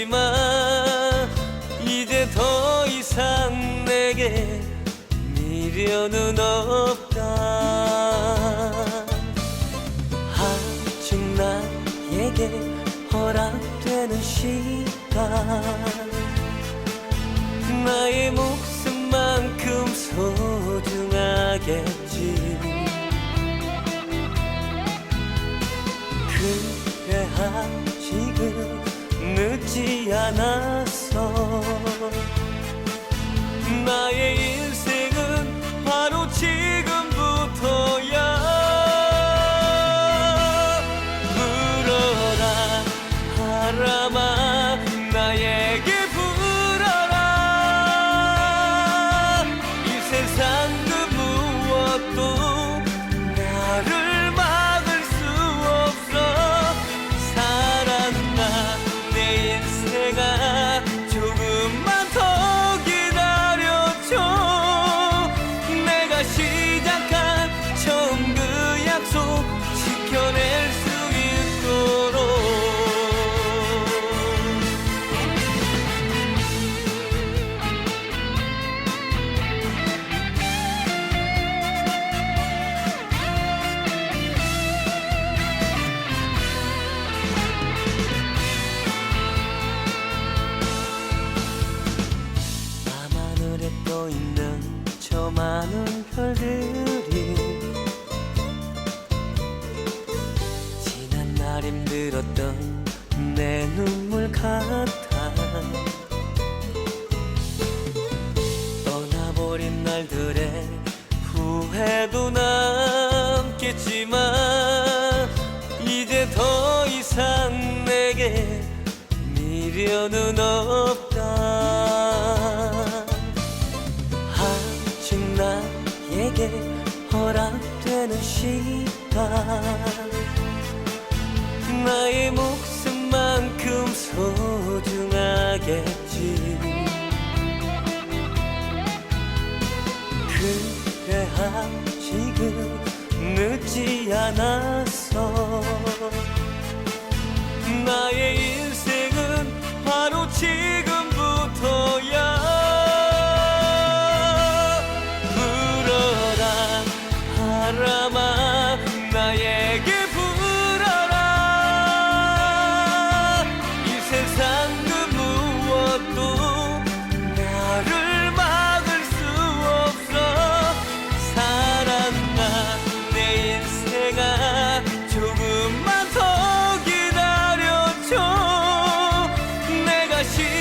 하지만 이제 더 이상 내게 미련은 없다. 아직 나에게 허락되는 시간. 나의 목숨만큼 소중하겠지. 그래 하 늦 많은 별들이 지난 날 힘들었던 내 눈물 같아 떠나버린 날들의 후회도 남겠지만 이제 더 이상 내게 미련은 없 나에게 허락되는 시간. 나의 목숨만큼 소중하겠지. 그래 아직은 늦지 않았어 나의 지금 here